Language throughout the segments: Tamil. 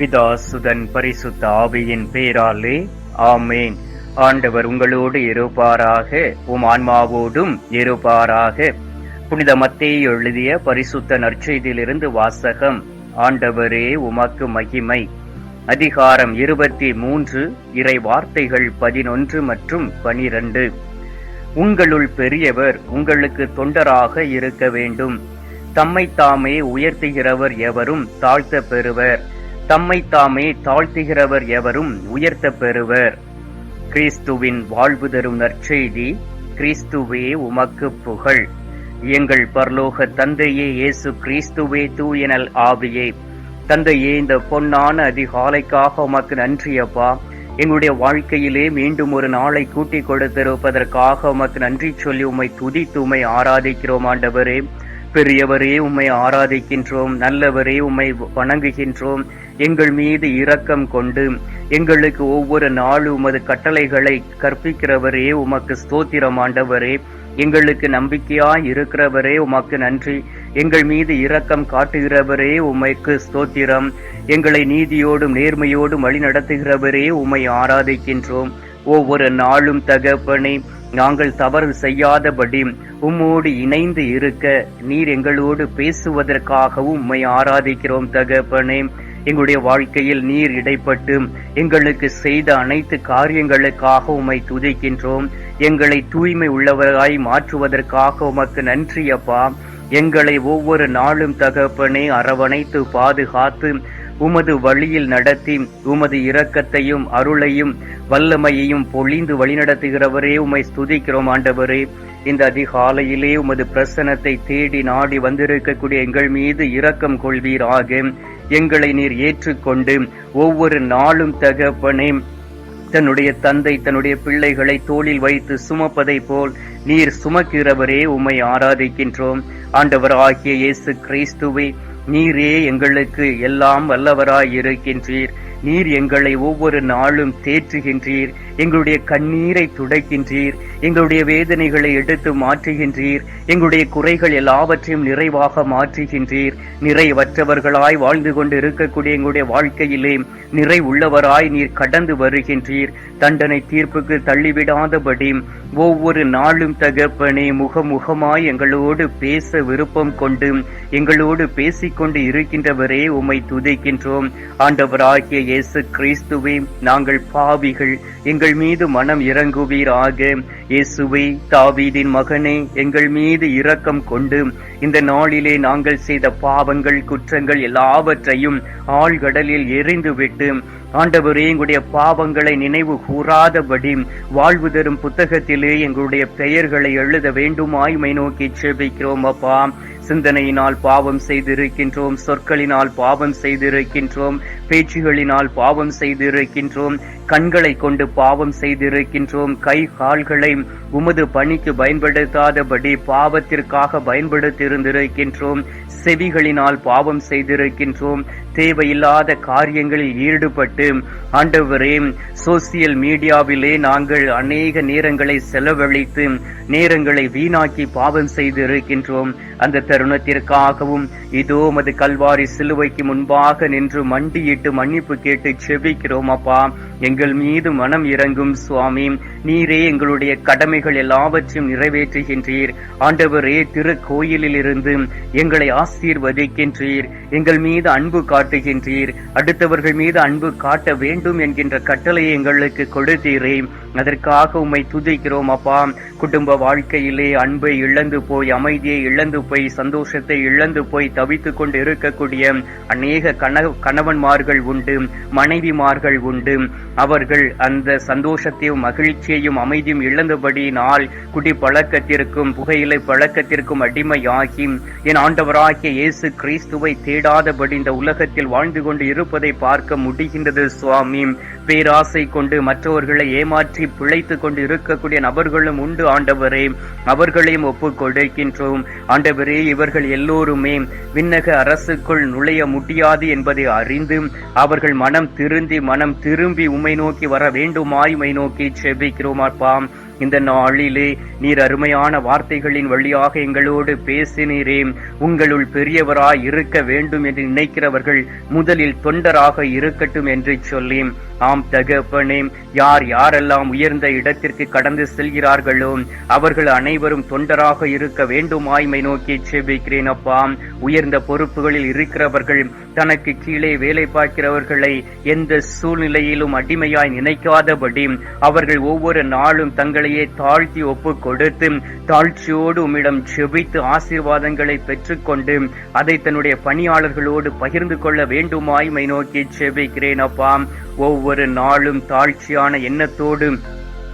பிதா சுதன் பரிசுத்த ஆவியின் பேராலே ஆமேன். ஆண்டவர் உங்களோடு இருப்பாராக உம் ஆன்மாவோடும் இருப்பாராக. புனித மத்தேயு எழுதிய பரிசுத்த நற்செய்தியிலிருந்து வாசகம் ஆண்டவரே உமக்கு மகிமை. அதிகாரம் இருபத்தி மூன்று இறை வார்த்தைகள் பதினொன்று மற்றும் பனிரண்டு. உங்களுள் பெரியவர் உங்களுக்கு தொண்டராக இருக்க வேண்டும். தம்மை தாமே உயர்த்துகிறவர் எவரும் தாழ்த்த பெறுவர் தம்மை தாமே தாழ்த்துகிறவர் எவரும் உயர்த்த பெறுவர். கிறிஸ்துவின் வாழ்வு தரும் நற்செய்தி கிறிஸ்துவே உமக்கு புகழ். எங்கள் பரலோக தந்தையே இயேசு கிறிஸ்துவே தூயனல் ஆவியே. தந்தையே இந்த பொன்னான அதிகாலைக்காக உமக்கு நன்றியப்பா எங்களுடைய வாழ்க்கையிலே மீண்டும் ஒரு நாளை கூட்டிக் கொடுத்திருப்பதற்காக உமக்கு நன்றி சொல்லி உம்மை துதித்து உம்மை ஆராதிக்கிறோம் ஆண்டவரே. பெரியவரே உம்மை ஆராதிக்கின்றோம் நல்லவரே உம்மை வணங்குகின்றோம். எங்கள் மீது இரக்கம் கொண்டு எங்களுக்கு ஒவ்வொரு நாளும் உமது கட்டளைகளை கற்பிக்கிறவரே உமக்கு ஸ்தோத்திரம் ஆண்டவரே. எங்களுக்கு நம்பிக்கையாய் இருக்கிறவரே உமக்கு நன்றி. எங்கள் மீது இரக்கம் காட்டுகிறவரே உமைக்கு ஸ்தோத்திரம். எங்களை நீதியோடும் நேர்மையோடும் வழி நடத்துகிறவரே உம்மை ஆராதிக்கின்றோம். ஒவ்வொரு நாளும் தகப்பனே நாங்கள் தவறு செய்யாதபடி உம்மோடு இணைந்து இருக்க நீர் எங்களோடு பேசுவதற்காகவும் உம்மை ஆராதிக்கிறோம் தகப்பனே. எங்களுடைய வாழ்க்கையில் நீர் இடைப்பட்டு எங்களுக்கு செய்த அனைத்து காரியங்களுக்காக உமை துதிக்கின்றோம். எங்களை தூய்மை உள்ளவராய் மாற்றுவதற்காக உமக்கு நன்றி அப்பா. எங்களை ஒவ்வொரு நாளும் தகப்பனே அரவணைத்து பாதுகாத்து உமது வழியில் நடத்தி உமது இரக்கத்தையும் அருளையும் வல்லமையையும் பொழிந்து வழிநடத்துகிறவரே உம்மை ஸ்துதிக்கிறோம் ஆண்டவரே. இந்த அதிகாலையிலே உமது பிரசனத்தை தேடி நாடி வந்திருக்கக்கூடிய எங்கள் மீது இரக்கம் கொள்வீராக. எங்களை நீர் ஏற்றுக்கொண்டு ஒவ்வொரு நாளும் தகப்பனே தன்னுடைய தந்தை தன்னுடைய பிள்ளைகளை தோளில் வைத்து சுமப்பதை போல் நீர் சுமக்கிறவரே உம்மை ஆராதிக்கின்றோம். ஆண்டவர் ஆகிய இயேசு கிறிஸ்துவே நீரே எங்களுக்கு எல்லாம் வல்லவராய் இருக்கின்றீர் நீர் எங்களை ஒவ்வொரு நாளும் தேற்றுகின்றீர். எங்களுடைய கண்ணீரை துடைக்கின்றீர். எங்களுடைய வேதனைகளை எடுத்து மாற்றுகின்றீர். எங்களுடைய குறைகள் எல்லாவற்றையும் நிறைவாக மாற்றுகின்றீர். நிறைவற்றவர்களாய் வாழ்ந்து கொண்டு இருக்கக்கூடிய எங்களுடைய வாழ்க்கையிலே நிறை உள்ளவராய் நீர் கடந்து வருகின்றீர். தண்டனை தீர்ப்புக்கு தள்ளிவிடாதபடி ஒவ்வொரு நாளும் தகப்பனே முகமுகமாய் எங்களோடு பேச விருப்பம் கொண்டு எங்களோடு பேசிக்கொண்டு இருக்கின்றவரே உம்மை துதிக்கின்றோம். ஆண்டவராகிய இயேசு கிறிஸ்துவே நாங்கள் பாவிகள் எங்கள் மீது மனம் இறங்குவீராக. இயேசுவே தாவீதின் மகனே எங்கள் மீது இரக்கம் கொண்டு இந்த நாளிலே நாங்கள் செய்த பாவங்கள் குற்றங்கள் எல்லாவற்றையும் ஆழ்கடலில் எரிந்துவிட்டு ஆண்டவரே எங்களுடைய பாவங்களை நினைவு கூறாதபடி வாழ்வு தரும் புத்தகத்திலே எங்களுடைய பெயர்களை எழுத வேண்டுமாய்மை நோக்கி செபிக்கிறோம் அப்பா. சிந்தனையினால் பாவம் செய்திருக்கின்றோம் சொற்களினால் பாவம் செய்திருக்கின்றோம் பேச்சுகளினால் பாவம் செய்திருக்கின்றோம் கண்களை கொண்டு பாவம் செய்திருக்கின்றோம் கை கால்களை உமது பணிக்கு பயன்படுத்தாதபடி பாவத்திற்காக பயன்படுத்தியிருந்திருக்கின்றோம் செவிகளினால் பாவம் செய்திருக்கின்றோம் தேவையில்லாத காரியங்களில் ஈடுபட்டு ஆண்டவரே சோசியல் மீடியாவிலே நாங்கள் அநேக நேரங்களை செலவழித்து நேரங்களை வீணாக்கி பாவம் செய்திருக்கின்றோம். அந்த தருணத்திற்காகவும் இதோ மது கல்வாரி சிலுவைக்கு முன்பாக நின்று மண்டியிட்டு மன்னிப்பு கேட்டு செபிக்கிறோம் அப்பா. எங்கள் மீது மனம் இறங்கும் சுவாமி. நீரே எங்களுடைய கடமைகள் எல்லாவற்றையும் நிறைவேற்றுகின்றீர். ஆண்டவரே திரு கோயிலில் இருந்து எங்களை ஆசீர்வதிக்கின்றீர். எங்கள் மீது அன்பு காட்டுகின்றீர். அடுத்தவர்கள் மீது அன்பு காட்ட வேண்டும் என்கின்ற கட்டளையை எங்களுக்கு கொடுத்தீரே. அதற்காக உம்மை துதிக்கிறோம் அப்பா. குடும்ப வாழ்க்கையிலே அன்பை இழந்து போய் அமைதியை இழந்து போய் சந்தோஷத்தை இழந்து போய் தவித்து கொண்டு இருக்கக்கூடிய அநேக கண கணவன்மார்கள் உண்டு மனைவிமார்கள் உண்டு. அவர்கள் அந்த சந்தோஷத்தையும் மகிழ்ச்சியையும் அமைதியும் இழந்தபடி நாள் குடி பழக்கத்திற்கும் புகையிலை பழக்கத்திற்கும் அடிமையாகி என் ஆண்டவராகிய இயேசு கிறிஸ்துவை தேடாதபடி இந்த உலகத்தில் வாழ்ந்து கொண்டு இருப்பதை பார்க்க முடிகின்றது சுவாமி. பேராசை கொண்டு மற்றவர்களை ஏமாற்றி பிழைத்து கொண்டு இருக்கக்கூடிய நபர்களும் உண்டு ஆண்டவரே. அவர்களையும் ஒப்புக் கொடுக்கின்றோம். ஆண்டவரே இவர்கள் எல்லோருமே விண்ணக அரசுக்குள் நுழைய முடியாது என்பதை அறிந்து அவர்கள் மனம் திருந்தி மனம் திரும்பி உம்மை நோக்கி வர வேண்டுமாய் உமை நோக்கி செபிக்கிறோம் அப்பாம் இந்த நாளிலே நீர் அருமையான வார்த்தைகளின் வழியாக எங்களோடு பேசினீரே. உங்களுள் பெரியவராய் இருக்க வேண்டும் என்று நினைக்கிறவர்கள் முதலில் தொண்டராக இருக்கட்டும் என்று சொல்லி ஆம் தகப்பனே யார் யாரெல்லாம் உயர்ந்த இடத்திற்கு கடந்து செல்கிறார்களோ அவர்கள் அனைவரும் தொண்டராக இருக்க வேண்டுமாய்மை நோக்கி செபிக்கிறேன் அப்பா. உயர்ந்த பொறுப்புகளில் இருக்கிறவர்கள் தனக்கு கீழே வேலை பார்க்கிறவர்களை எந்த சூழ்நிலையிலும் அடிமையாய் நினைக்காதபடி அவர்கள் ஒவ்வொரு நாளும் தங்களையே தாழ்த்தி ஒப்பு கொடுத்து தாழ்ச்சியோடு உம்மிடம் செபித்து ஆசீர்வாதங்களை பெற்றுக்கொண்டு அதை தன்னுடைய பணியாளர்களோடு பகிர்ந்து கொள்ள வேண்டுமாய்மை நோக்கி செபிக்கிறேன் அப்பா. ஒவ்வொரு நாளும் தாழ்ச்சியான எண்ணத்தோடு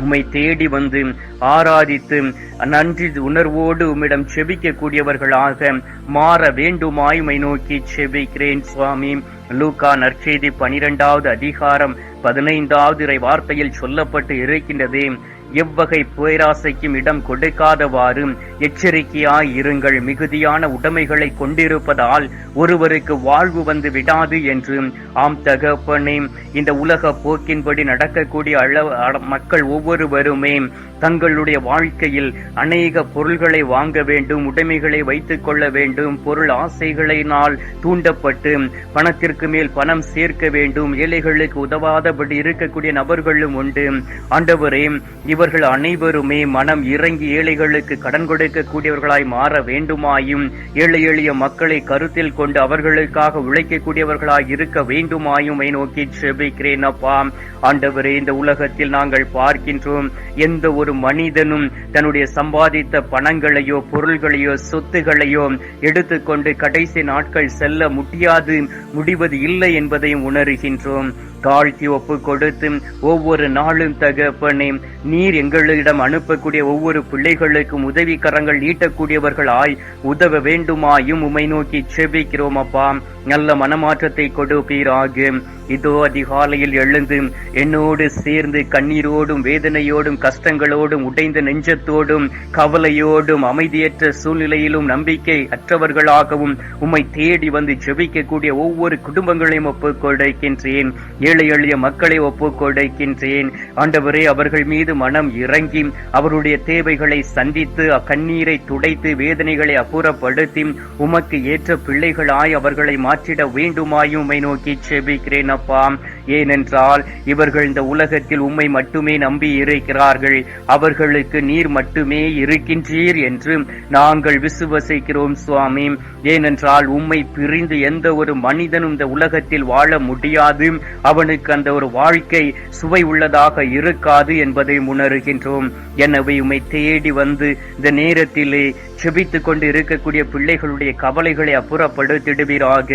உம்மை தேடி வந்து ஆராதித்து நன்றி உணர்வோடு உம்மிடம் செபிக்கக்கூடியவர்களாக மாற வேண்டுமாய் உம்மை நோக்கி செபிக்கிறேன் சுவாமி. லூகா நற்செய்தி பனிரெண்டாவது அதிகாரம் பதினைந்தாவது இறை வார்த்தையில் சொல்லப்பட்டு இருக்கின்றதே. எவ்வகை பேராசைக்கும் இடம் கொடுக்காதவாறு எச்சரிக்கையாய் இருங்கள். மிகுதியான உடைமைகளை கொண்டிருப்பதால் ஒருவருக்கு வாழ்வு வந்து விடாது என்று. ஆம் தகப்பனே இந்த உலக போக்கின்படி நடக்கக்கூடிய அளவு மக்கள் ஒவ்வொருவருமே தங்களுடைய வாழ்க்கையில் அநேக பொருள்களை வாங்க வேண்டும் உடைமைகளை வைத்துக் கொள்ள வேண்டும் பொருள் ஆசைகளினால் தூண்டப்பட்டு பணத்திற்கு மேல் பணம் சேர்க்க வேண்டும் ஏழைகளுக்கு உதவாதபடி இருக்கக்கூடிய நபர்களும் உண்டு. ஆண்டவரே இவர்கள் அனைவருமே மனம் இறங்கி ஏழைகளுக்கு கடன் கொடுக்கக்கூடியவர்களாய் மாற வேண்டுமாயும் ஏழை எளிய மக்களை கருத்தில் கொண்டு அவர்களுக்காக உழைக்கக்கூடியவர்களாய் இருக்க வேண்டுமாயும் நோக்கி செபிக்கிறேன் அப்பா. ஆண்டவரே இந்த உலகத்தில் நாங்கள் பார்க்கின்றோம் எந்த ஒரு மனிதனும் தன்னுடைய சம்பாதித்த பணங்களையோ பொருள்களையோ சொத்துகளையோ எடுத்துக்கொண்டு கடைசி நாட்கள் செல்ல முடியாது முடிவது இல்லை என்பதையும் உணர்கின்றோம். தாழ்த்தி ஒப்பு கொடுத்து ஒவ்வொரு நாளும் தகப்பனே நீர் எங்களிடம் அனுப்பக்கூடிய ஒவ்வொரு பிள்ளைகளுக்கும் உதவி கரங்கள் நீட்டக்கூடியவர்களாய் உதவ வேண்டுமாயும் உமை நோக்கி செபிக்கிறோம் அப்பா. நல்ல மனமாற்றத்தை கொடுப்பீராக இதோ அதிகாலையில் எழுந்து என்னோடு சேர்ந்து கண்ணீரோடும் வேதனையோடும் கஷ்டங்களோடும் உடைந்த நெஞ்சத்தோடும் கவலையோடும் அமைதியற்ற சூழ்நிலையிலும் நம்பிக்கை அற்றவர்களாகவும் உம்மை தேடி வந்து ஜெபிக்கக்கூடிய ஒவ்வொரு குடும்பங்களையும் ஒப்புக்கொடுக்கின்றேன் ஏழை எளிய மக்களை ஒப்புக்கொடுக்கின்றேன் ஆண்டவரே அவர்கள் மீது மனம் இறங்கி அவருடைய தேவைகளை சந்தித்து அக்கண்ணீரை துடைத்து வேதனைகளை அப்புறப்படுத்தி உமக்கு ஏற்ற பிள்ளைகளாய் அவர்களை மாற்றிட வேண்டுமாயும் நோக்கி செபிக்கிறேன் அப்பா. ஏனென்றால் இவர்கள் இந்த உலகத்தில் உம்மை மட்டுமே நம்பி இருக்கிறார்கள். அவர்களுக்கு நீர் மட்டுமே இருக்கின்றீர் என்று நாங்கள் விசுவசிக்கிறோம் சுவாமி. ஏனென்றால் உம்மை பிரிந்து எந்த ஒரு மனிதனும் இந்த உலகத்தில் வாழ முடியாது. அவனுக்கு அந்த ஒரு வாழ்க்கை சுவை உள்ளதாக இருக்காது என்பதை உணர்கின்றோம். எனவே உம்மை தேடி வந்து இந்த நேரத்திலே செபித்துக் கொண்டு இருக்கக்கூடிய பிள்ளைகளுடைய கவலைகளை அப்புறப்படுத்திடுவீராக.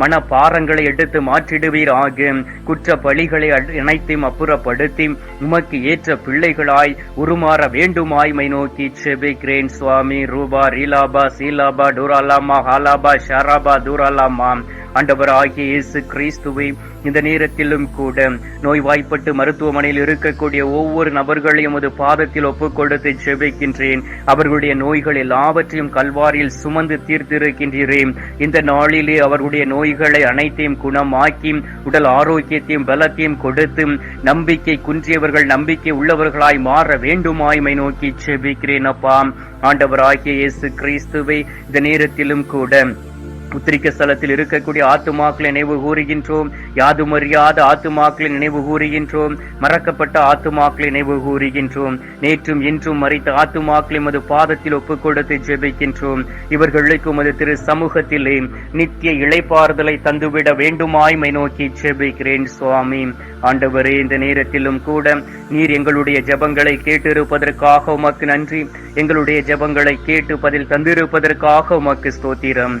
மனப்பாரங்களை எடுத்து மாற்றிடுவீராக. குற்ற பழிகளை இணைத்தும் அப்புறப்படுத்தி உமக்கு ஏற்ற பிள்ளைகளாய் உருமாற வேண்டுமாய்மை நோக்கி செபிக்ரேன் சுவாமி. ரூபா ரீலாபா சீலாபா டூராலாமா ஹாலாபா ஷாராபா தூராலாமா. ஆண்டவர் ஆகிய இயேசு கிறிஸ்துவை இந்த நேரத்திலும் கூட நோய்வாய்ப்பட்டு மருத்துவமனையில் இருக்கக்கூடிய ஒவ்வொரு நபர்களையும் அது பாதத்தில் ஒப்புக்கொடுத்து செபிக்கின்றேன் அவர்களுடைய நோய்கள் எல்லாவற்றையும் கல்வாரியில் சுமந்து தீர்த்திருக்கின்றேன் இந்த நாளிலே அவர்களுடைய நோய்களை அனைத்தையும் குணமாக்கி உடல் ஆரோக்கியத்தையும் பலத்தையும் கொடுத்து நம்பிக்கை குன்றியவர்கள் நம்பிக்கை உள்ளவர்களாய் மாற வேண்டுமாய்மை நோக்கி செபிக்கிறேன் அப்பா. ஆண்டவராகிய இயேசு கிறிஸ்துவை இந்த நேரத்திலும் கூட உத்திரிக்க ஸ்தலத்தில் இருக்கக்கூடிய ஆத்துமாக்களை நினைவு கூறுகின்றோம். யாதும் அறியாத ஆத்துமாக்களை நினைவு கூறுகின்றோம். மறக்கப்பட்ட ஆத்துமாக்களை நினைவு கூறுகின்றோம். நேற்றும் இன்றும் மறைத்த ஆத்துமாக்களை மது பாதத்தில் ஒப்புக் கொடுத்து ஜெபிக்கின்றோம். இவர்களுக்கு உமது திரு சமூகத்திலே நித்திய இளைப்பாறுதலை தந்துவிட வேண்டுமாய்மை நோக்கி ஜெபிக்கிறேன் சுவாமி. ஆண்டவரே இந்த நேரத்திலும் கூட நீர் எங்களுடைய ஜெபங்களை கேட்டிருப்பதற்காக உமக்கு நன்றி. எங்களுடைய ஜெபங்களை கேட்டு பதில் தந்திருப்பதற்காக உமக்கு ஸ்தோத்திரம்.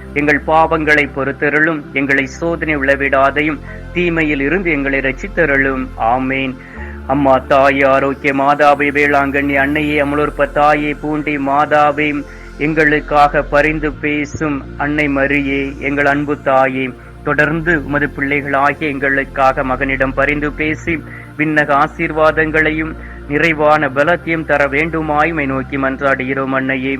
எங்கள் பாவங்களை பொறுத்தருளும் எங்களை சோதனை உளவிடாதையும் தீமையில் இருந்து எங்களை ரசித்தருளும் ஆமேன். அம்மா தாயே ஆரோக்கிய மாதாவை வேளாங்கண்ணி அன்னையே அமலோற்ப தாயே பூண்டி மாதாவே எங்களுக்காக பரிந்து பேசும் அன்னை மரியே எங்கள் அன்பு தாயே தொடர்ந்து உமது பிள்ளைகளாகிய எங்களுக்காக மகனிடம் பரிந்து பேசி விண்ணக ஆசீர்வாதங்களையும் நிறைவான பலத்தையும் தர வேண்டுமாய்மை நோக்கி மன்றாடுகிறோம் அன்னையே.